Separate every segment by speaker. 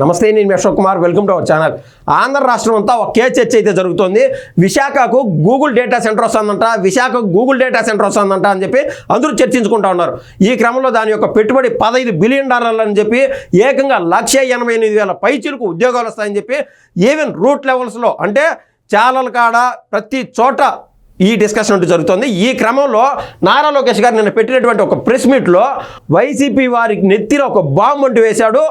Speaker 1: నమస్తే నేను Ashok Kumar. Welcome to our channel Andhra రాష్ట్రం అంతా ఒకే చర్చ అయితే జరుగుతోంది. విశాఖకు గూగుల్ డేటా సెంటర్ వస్తుందంట. విశాఖకు గూగుల్ డేటా సెంటర్ వస్తుందంట అని చెప్పి అందరూ చర్చించుకుంటా ఉన్నారు. ఈ క్రమంలో దాని యొక్క పెట్టుబడి పదహైదు బిలియన్ డాలర్లు అని చెప్పి ఏకంగా లక్ష ఎనభై ఎనిమిది వేల పైచీలకు ఉద్యోగాలు వస్తాయని చెప్పి ఈవెన్ రూట్ లెవెల్స్లో అంటే చాలల కాడ ప్రతి చోట ఈ డిస్కషన్ అంటూ జరుగుతుంది. ఈ క్రమంలో నారా లోకేష్ గారు నిన్న పెట్టినటువంటి ఒక ప్రెస్ మీట్లో వైసీపీ వారికి నెత్తిన ఒక బాంబు అంటూ వేశాడు.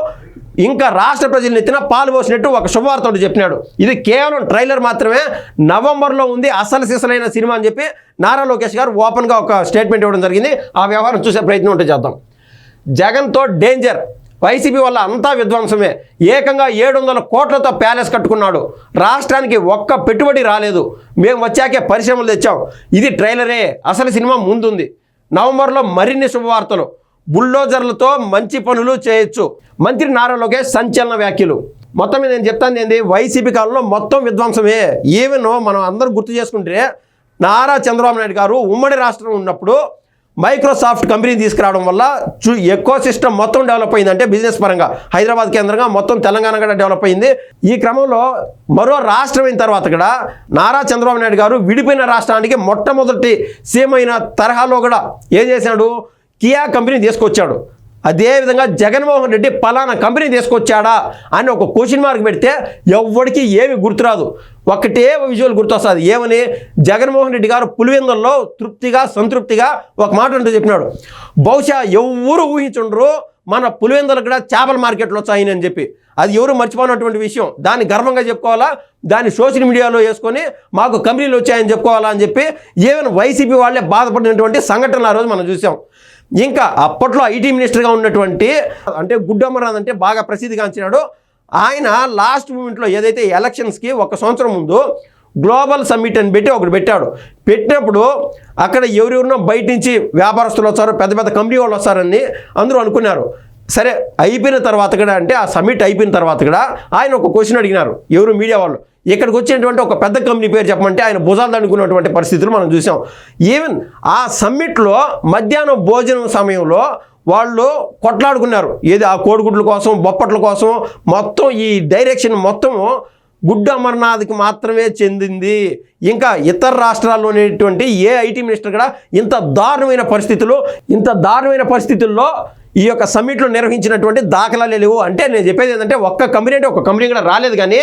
Speaker 1: ఇంకా రాష్ట్ర ప్రజలు నెత్తిన పాలు పోసినట్టు ఒక శుభవార్త చెప్పినాడు. ఇది కేవలం ట్రైలర్ మాత్రమే నవంబర్లో ఉంది అసలు సిసలైన సినిమా అని చెప్పి నారా లోకేష్ గారు ఓపెన్గా ఒక స్టేట్మెంట్ ఇవ్వడం జరిగింది. ఆ వ్యవహారం చూసే ప్రయత్నం ఉంటే చేద్దాం. జగన్తో డేంజర్ వైసీపీ వల్ల అంతా విధ్వంసమే. ఏకంగా ఏడు వందల కోట్లతో ప్యాలెస్ కట్టుకున్నాడు. రాష్ట్రానికి ఒక్క పెట్టుబడి రాలేదు. మేము వచ్చాకే పరిశ్రమలు తెచ్చాం. ఇది ట్రైలరే అసలు సినిమా ముందుంది. నవంబర్లో మరిన్ని శుభవార్తలు. బుల్డోజర్లతో మంచి పనులు చేయొచ్చు. మంత్రి నారా లోకేష్ సంచలన వ్యాఖ్యలు. మొత్తం మీద నేను చెప్తాను ఏంది? వైసీపీ కాలంలో మొత్తం విధ్వంసమే. ఈవెన్ మనం అందరం గుర్తు చేసుకుంటే నారా చంద్రబాబు నాయుడు గారు ఉమ్మడి రాష్ట్రం ఉన్నప్పుడు మైక్రోసాఫ్ట్ కంపెనీ తీసుకురావడం వల్ల చూ ఎక్కువ సిస్టమ్ మొత్తం డెవలప్ అయిందంటే బిజినెస్ పరంగా. హైదరాబాద్ కేంద్రంగా మొత్తం తెలంగాణ కూడా డెవలప్ అయింది. ఈ క్రమంలో మరో రాష్ట్రం అయిన తర్వాత కూడా నారా చంద్రబాబు నాయుడు గారు విడిపోయిన రాష్ట్రానికి మొట్టమొదటి సీఎం అయిన తరహాలో కూడా ఏం చేశాడు? కియా కంపెనీ తీసుకొచ్చాడు. అదేవిధంగా జగన్మోహన్ రెడ్డి పలానా కంపెనీ తీసుకొచ్చాడా అని ఒక క్వశ్చన్ మార్క్ పెడితే ఎవరికి ఏమి గుర్తురాదు. ఒకటే విజువల్ గుర్తొస్తుంది. ఏమని? జగన్మోహన్ రెడ్డి గారు పులివెందుల్లో తృప్తిగా సంతృప్తిగా ఒక మాట అంటూ చెప్పినాడు. బహుశా ఎవరు ఊహించుండ్రు మన పులివెందులు కూడా చేపల మార్కెట్లో వచ్చాయని అని చెప్పి. అది ఎవరు మర్చిపోయినటువంటి విషయం. దాన్ని గర్వంగా చెప్పుకోవాలా? దాన్ని సోషల్ మీడియాలో వేసుకొని మాకు కంపెనీలు వచ్చాయని చెప్పుకోవాలా అని చెప్పి ఈవెన్ వైసీపీ వాళ్ళే బాధపడినటువంటి సంఘటనలు ఆ రోజు మనం చూసాం. ఇంకా అప్పట్లో ఐటీ మినిస్టర్గా ఉన్నటువంటి అంటే గుడ్డమ్మరాజ్ అంటే బాగా ప్రసిద్ధిగాంచినాడు. ఆయన లాస్ట్ మూమెంట్లో ఏదైతే ఎలక్షన్స్కి ఒక సంవత్సరం ముందు గ్లోబల్ సమ్మిట్ అని పెట్టి ఒకటి పెట్టాడు. పెట్టినప్పుడు అక్కడ ఎవరెవరినో బయట నుంచి వ్యాపారస్తులు వస్తారు పెద్ద పెద్ద కంపెనీ వాళ్ళు వస్తారని అందరూ అనుకున్నారు. సరే అయిపోయిన తర్వాత కూడా అంటే ఆ సమ్మిట్ అయిపోయిన తర్వాత కూడా ఆయన ఒక క్వశ్చన్ అడిగినారు. ఎవరు మీడియా వాళ్ళు? ఇక్కడికి వచ్చినటువంటి ఒక పెద్ద కంపెనీ పేరు చెప్పమంటే ఆయన భుజాలు దండుకున్నటువంటి పరిస్థితులు మనం చూసాం. ఈవెన్ ఆ సమ్మిట్లో మధ్యాహ్నం భోజనం సమయంలో వాళ్ళు కొట్లాడుకున్నారు. ఏది ఆ కోడిగుడ్ల కోసం బొప్పట్ల కోసం మొత్తం ఈ డైరెక్షన్ మొత్తము గుడ్డు అమర్నాథ్కి మాత్రమే చెందింది. ఇంకా ఇతర రాష్ట్రాల్లోనేటువంటి ఏ ఐటీ మినిస్టర్ కూడా ఇంత దారుణమైన పరిస్థితులు ఇంత దారుణమైన పరిస్థితుల్లో ఈ యొక్క సమ్మిట్లో నిర్వహించినటువంటి దాఖలాలే లేవు. అంటే నేను చెప్పేది ఏంటంటే ఒక్క కంపెనీ అంటే ఒక కంపెనీ కూడా రాలేదు కానీ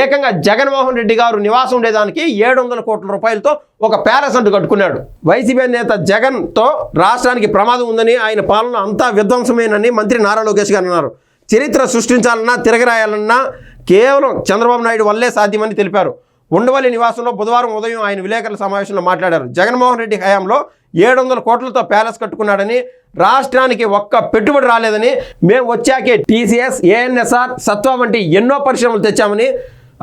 Speaker 1: ఏకంగా జగన్మోహన్ రెడ్డి గారు నివాసం ఉండేదానికి ఏడు వందల కోట్ల రూపాయలతో ఒక ప్యారసంట్ కట్టుకున్నాడు. వైసీపీ నేత జగన్తో రాష్ట్రానికి ప్రమాదం ఉందని ఆయన పాలన అంతా విధ్వంసమేనని మంత్రి నారా లోకేష్ గారు అన్నారు. చరిత్ర సృష్టించాలన్నా తిరగరాయాలన్నా కేవలం చంద్రబాబు నాయుడు వల్లే సాధ్యమని తెలిపారు. ఉండవల్లి నివాసంలో బుధవారం ఉదయం ఆయన విలేకరుల సమావేశంలో మాట్లాడారు. జగన్మోహన్ రెడ్డి హయాంలో ఏడు వందల కోట్లతో ప్యాలెస్ కట్టుకున్నాడని రాష్ట్రానికి ఒక్క పెట్టుబడి రాలేదని మేము వచ్చాకే టీసీఎస్ ఏఎన్ఎస్ఆర్ సత్వ వంటి ఎన్నో పరిశ్రమలు తెచ్చామని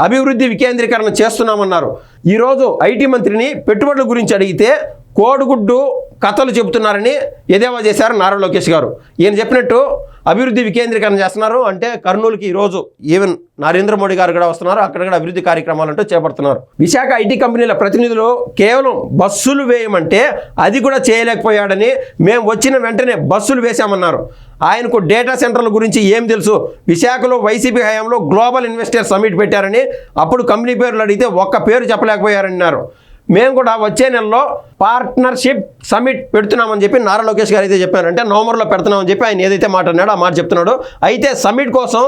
Speaker 1: అభివృద్ధి వికేంద్రీకరణ చేస్తున్నామన్నారు. ఈరోజు ఐటీ మంత్రిని పెట్టుబడుల గురించి అడిగితే కోడిగుడ్డు కథలు చెబుతున్నారని ఎదేవా చేశారు నారా లోకేష్ గారు. ఈయన చెప్పినట్టు అభివృద్ధి వికేంద్రీకరణ చేస్తున్నారు. అంటే కర్నూలుకి ఈరోజు ఈవెన్ నరేంద్ర మోడీ గారు కూడా వస్తున్నారు. అక్కడ కూడా అభివృద్ధి కార్యక్రమాలు అంటూ చేపడుతున్నారు. విశాఖ ఐటీ కంపెనీల ప్రతినిధులు కేవలం బస్సులు వేయమంటే అది కూడా చేయలేకపోయాడని మేము వచ్చిన వెంటనే బస్సులు వేశామన్నారు. ఆయనకు డేటా సెంటర్ల గురించి ఏం తెలుసు? విశాఖలో వైసీపీ హయాంలో గ్లోబల్ ఇన్వెస్టర్ సమ్మిట్ పెట్టారని అప్పుడు కంపెనీ పేర్లు అడిగితే ఒక్క పేరు చెప్పలేకపోయారన్నారు. మేము కూడా వచ్చే నెలలో పార్ట్నర్షిప్ సమ్మిట్ పెడుతున్నామని చెప్పి నారా లోకేష్ గారు అయితే చెప్పారు. అంటే నవంబర్లో పెడుతున్నామని చెప్పి ఆయన ఏదైతే మాట అన్నాడో ఆ మాట చెప్తున్నాడు. అయితే సమ్మిట్ కోసం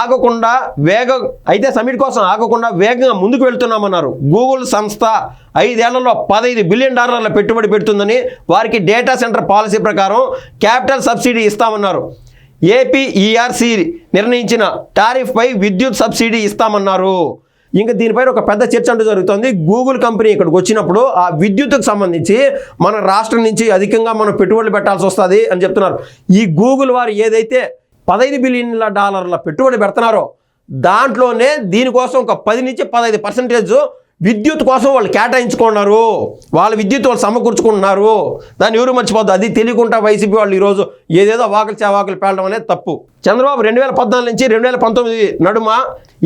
Speaker 1: ఆగకుండా వేగ అయితే సమ్మిట్ కోసం ఆగకుండా వేగంగా ముందుకు వెళ్తున్నామన్నారు. గూగుల్ సంస్థ ఐదేళ్ళలో పదహైదు బిలియన్ డాలర్ల పెట్టుబడి పెడుతుందని వారికి డేటా సెంటర్ పాలసీ ప్రకారం క్యాపిటల్ సబ్సిడీ ఇస్తామన్నారు. ఏపీఈఆర్సీ నిర్ణయించిన టారిఫ్పై విద్యుత్ సబ్సిడీ ఇస్తామన్నారు. ఇంకా దీనిపైన ఒక పెద్ద చర్చ అంటూ జరుగుతుంది. గూగుల్ కంపెనీ ఇక్కడికి వచ్చినప్పుడు ఆ విద్యుత్కు సంబంధించి మన రాష్ట్రం నుంచి అధికంగా మనం పెట్టుబడులు పెట్టాల్సి వస్తుంది అని చెప్తున్నారు. ఈ గూగుల్ వారు ఏదైతే పదహైదు బిలియన్ల డాలర్ల పెట్టుబడి పెడుతున్నారో దాంట్లోనే దీనికోసం ఒక పది నుంచి పదహైదు పర్సెంటేజ్ విద్యుత్ కోసం వాళ్ళు కేటాయించుకున్నారు. వాళ్ళ విద్యుత్ వాళ్ళు సమకూర్చుకుంటున్నారు. దాన్ని ఎవరు మర్చిపోద్దు. అది తెలియకుండా వైసీపీ వాళ్ళు ఈరోజు ఏదేదో వాకలు చేవాకలు పేలడం అనేది తప్పు. చంద్రబాబు రెండు వేల పద్నాలుగు నుంచి రెండు వేల పంతొమ్మిది నడుమ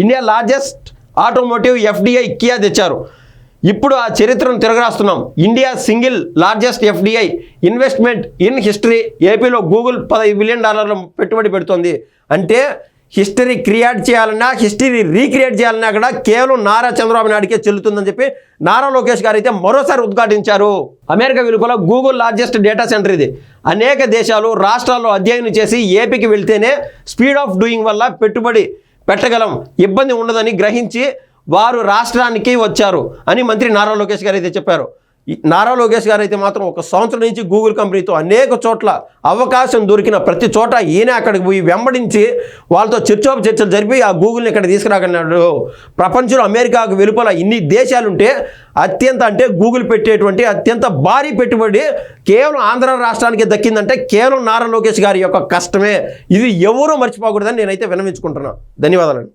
Speaker 1: India largest automotive FDI Kia తెచ్చారు. ఇప్పుడు ఆ చరిత్రను తిరగరాస్తున్నాం. India single largest FDI investment in history ఏపీలో గూగుల్ పదహైదు బిలియన్ డాలర్ల పెట్టుబడి పెడుతోంది. అంటే హిస్టరీ క్రియేట్ చేయాలన్నా హిస్టరీ రీక్రియేట్ చేయాలన్నా కూడా కేవలం నారా చంద్రబాబు నాయుడికే చెల్లుతుందని చెప్పి నారా లోకేష్ గారు అయితే మరోసారి ఉద్ఘాటించారు. అమెరికా వెలుపల గూగుల్ లార్జెస్ట్ డేటా సెంటర్ ఇది. అనేక దేశాలు రాష్ట్రాల్లో అధ్యయనం చేసి ఏపీకి వెళ్తేనే స్పీడ్ ఆఫ్ డూయింగ్ వల్ల పెట్టుబడి పెట్టగలం. ఇబ్బంది ఉండదని గ్రహించి వారు రాష్ట్రానికి వచ్చారు అని మంత్రి నారా లోకేష్ గారు అయితే చెప్పారు. నారా లోకేష్ గారు అయితే మాత్రం ఒక సంవత్సరం నుంచి గూగుల్ కంపెనీతో అనేక చోట్ల అవకాశం దొరికిన ప్రతి చోట ఈయన అక్కడికి పోయి వెంబడించి వాళ్ళతో చర్చోప చర్చలు జరిపి ఆ గూగుల్ని ఇక్కడ తీసుకురాగలిగినాడు. ప్రపంచంలో అమెరికాకు వెలుపల ఇన్ని దేశాలుంటే అత్యంత అంటే గూగుల్ పెట్టేటువంటి అత్యంత భారీ పెట్టుబడి కేవలం ఆంధ్ర రాష్ట్రానికి దక్కిందంటే కేవలం నారా లోకేష్ గారి యొక్క కష్టమే. ఇది ఎవరూ మర్చిపోకూడదని నేనైతే విన్నవించుకుంటున్నాను ధన్యవాదాలండి.